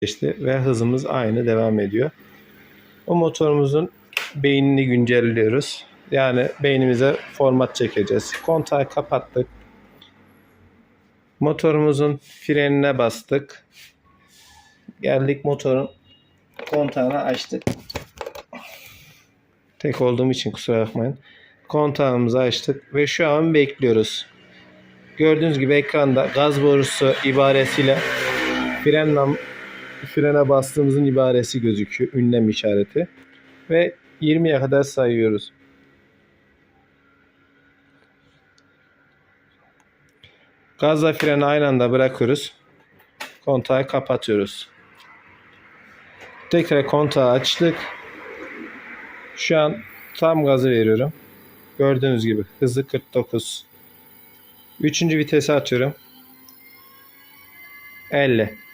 geçti ve hızımız aynı devam ediyor. O motorumuzun beynini güncelliyoruz. Yani beynimize format çekeceğiz. Kontağı kapattık. Motorumuzun frenine bastık. Geldik motorun kontağını açtık. Tek olduğum için kusura bakmayın. Kontağımızı açtık ve şu an bekliyoruz. Gördüğünüz gibi ekranda gaz borusu ibaresiyle fren frene bastığımızın ibaresi gözüküyor. Ünlem işareti. Ve 20'ye kadar sayıyoruz. Gazla freni aynı anda bırakıyoruz. Kontağı kapatıyoruz. Tekrar kontağı açtık. Şu an tam gazı veriyorum. Gördüğünüz gibi hızı 49. Üçüncü vitese atıyorum. 50.